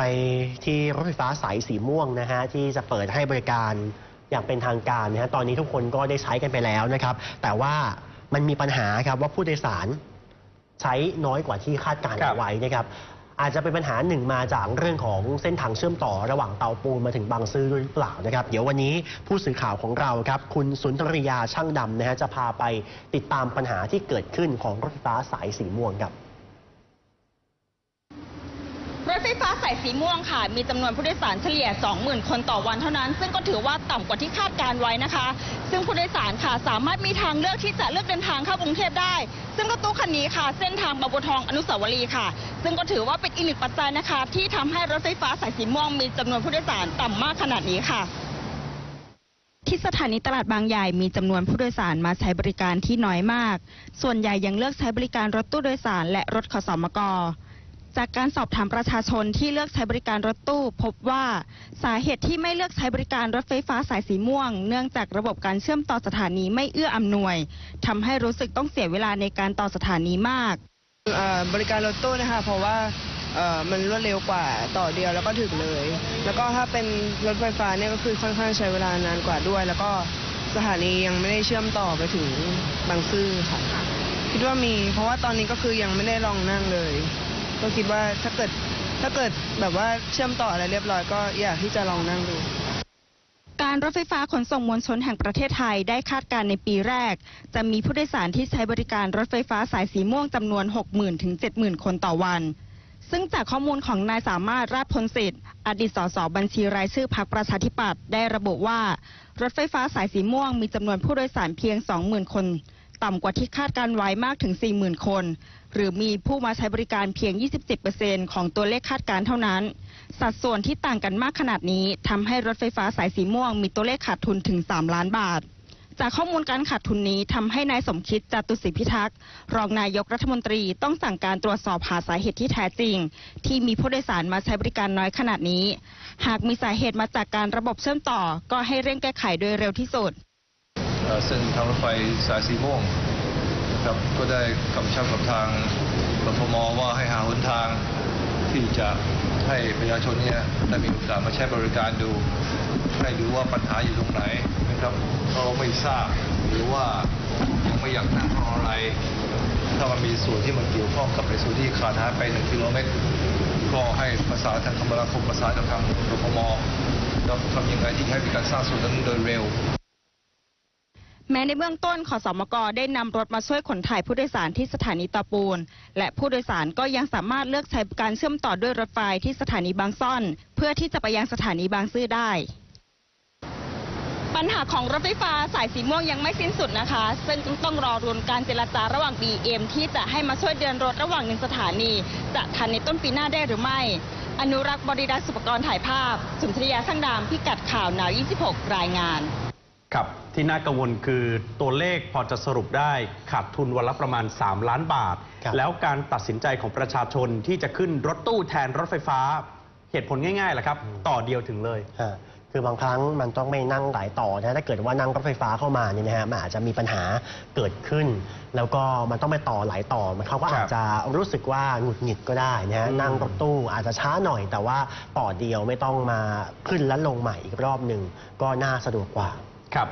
ไปที่รถไฟฟ้าสายสีม่วงนะฮะที่จะเปิดให้บริการอย่างเป็นทางการนะฮะตอนนี้ทุกคนก็ได้ใช้กันไปแล้วนะครับ แต่ว่ามันมีปัญหาครับว่าผู้โดยสารใช้น้อยกว่าที่คาดการณ์ครับเอาไว้นะครับ อาจจะเป็นปัญหาหนึ่งมาจากเรื่องของเส้นทางเชื่อมต่อระหว่างเตาปูนมาถึงบางซื่อด้วยหรือเปล่านะครับ เดี๋ยววันนี้ผู้สื่อข่าวของเราครับ คุณสุนทรียาช่างดำนะฮะจะพาไปติดตามปัญหาที่เกิดขึ้นของรถไฟฟ้าสายสีม่วงครับ รถไฟฟ้าสายสีม่วงค่ะ มีจำนวนผู้โดยสารเฉลี่ย 20,000 คนต่อวันเท่านั้น ซึ่งก็ถือว่าต่ำกว่าที่คาดการไว้นะคะ ซึ่งผู้โดยสารค่ะสามารถมีทางเลือกที่จะเลือกเดินทางเข้ากรุงเทพได้ ซึ่งรถตู้คันนี้ค่ะ เส้นทางบางบัวทองอนุสาวรีย์ค่ะ ซึ่งก็ถือว่าเป็นอีกหนึ่งปัจจัยนะคะ ที่ทำให้รถไฟฟ้าสายสีม่วงมีจำนวนผู้โดยสารต่ำมากขนาดนี้ค่ะที่สถานีตลาดบางใหญ่มีจำนวนผู้โดยสารมาใช้บริการที่น้อยมาก ส่วนใหญ่ยังเลือกใช้บริการรถตู้โดยสารและรถขสมก จากการสอบถามประชาชนที่เลือกใช้บริการรถตู้ พบว่าสาเหตุที่ไม่เลือกใช้บริการรถไฟฟ้าสายสีม่วง เนื่องจากระบบการเชื่อมต่อสถานีไม่เอื้ออำนวยทำให้รู้สึกต้องเสียเวลาในการต่อสถานีมากบริการรถตู้นะคะเพราะว่ามันรวดเร็วกว่าต่อเดียวแล้วก็ถึงเลย แล้วก็ถ้าเป็นรถไฟฟ้าเนี่ยก็คือค่อนข้างใช้เวลานานกว่าด้วย แล้วก็สถานียังไม่ได้เชื่อมต่อไปถึงบางซื่อค่ะคิดว่ามี เพราะว่าตอนนี้ก็คือยังไม่ได้ลองนั่งเลย ก็คิดว่าถ้าเกิดถ้าเกิดแบบว่าเชื่อมต่ออะไรเรียบร้อยก็อยากที่จะลองนั่งดูการรถไฟฟ้าขนส่งมวลชนแห่งประเทศไทยได้คาดการณ์ในปีแรก จะมีผู้โดยสารที่ใช้บริการรถไฟฟ้าสายสีม่วงจำนวน 60,000ถึง70,000 คนต่อวัน ซึ่งจากข้อมูลของนายสามารถราชพลสิทธิ์ อดีตสสบัญชีรายชื่อพรรคประชาธิปัตย์ได้ระบุว่า รถไฟฟ้าสายสีม่วงมีจำนวนผู้โดยสารเพียง 20,000 คน ต่ำกว่าที่คาดการไว้มากถึง 40,000 คน หรือมีผู้มาใช้บริการเพียง 27%ของตัวเลขคาดการเท่านั้น สัดส่วนที่ต่างกันมากขนาดนี้ทำให้รถไฟฟ้าสายสีม่วงมีตัวเลขขาดทุนถึง 3 ล้านบาทจากข้อมูลการขาดทุนนี้ทำให้นายสมคิดจตุศรีพิทักษ์รองนายกรัฐมนตรีต้องสั่งการตรวจสอบหาสาเหตุที่แท้จริง ที่มีผู้โดยสารมาใช้บริการน้อยขนาดนี้ หากมีสาเหตุมาจากการระบบเชื่อมต่อ ก็ให้เร่งแก้ไขโดยเร็วที่สุด เอ่อซึ่งทางรถไฟสายสีม่วงครับก็ได้กำชับกับทางรฟมว่าให้หาหนทางที่จะให้ประชาชนเนี่ยได้มีโอกาสมาใช้บริการดูให้ดูว่าปัญหาอยู่ตรงไหนนะครับเขาไม่ทราบหรือว่ายังไม่อยากนั่งเพราะอะไร ถ้ามันมีส่วนที่มันเกี่ยวข้องกับในส่วนที่ขาดหายไปหนึ่งกิโลเมตรก็ให้ประสานทางคมนาคมประสานกับทางรฟมแล้วทำยังไงที่ให้มีการสร้างส่วนนั้นโดยเร็ว แม้ในเบื้องต้นขอสมกได้นำรถมาช่วยขนถ่ายผู้โดยสารที่สถานีตะปูน และผู้โดยสารก็ยังสามารถเลือกใช้การเชื่อมต่อด้วยรถไฟที่สถานีบางซ่อน เพื่อที่จะไปยังสถานีบางซื่อได้ ปัญหาของรถไฟฟ้าสายสีม่วงยังไม่สิ้นสุดนะคะ ซึ่งต้องรอรุนการเจรจาระหว่าง BM ที่จะให้มาช่วยเดินรถระหว่างหนึ่งสถานี จะทันในต้นปีหน้าได้หรือไม่ อนุรักษ์บริรักษ์สุปกรณ์ถ่ายภาพ สุนทรียาช่างดามพิกัดข่าวหนาว 26 รายงาน ครับ ที่น่ากังวลคือตัวเลขพอจะสรุปได้ขาดทุนวันละประมาณ 3 ล้านบาท ครับ แล้วการตัดสินใจของประชาชนที่จะขึ้นรถตู้แทนรถไฟฟ้า เหตุผลง่ายๆแหละครับ ต่อเดียวถึงเลย ฮะคือบางครั้งมันต้องไม่นั่งหลายต่อนะถ้าเกิดว่านั่งรถไฟฟ้าเข้ามาเนี่ยนะฮะมันอาจจะมีปัญหาเกิดขึ้น แล้วก็มันต้องไปต่อหลายต่อมันเขาก็ครับอาจจะรู้สึกว่าหงุดหงิดก็ได้นะฮะอืม นั่งรถตู้อาจจะช้าหน่อย แต่ว่าต่อเดียวไม่ต้องมาขึ้นและลงใหม่อีกรอบหนึ่งก็น่าสะดวกกว่า ครับ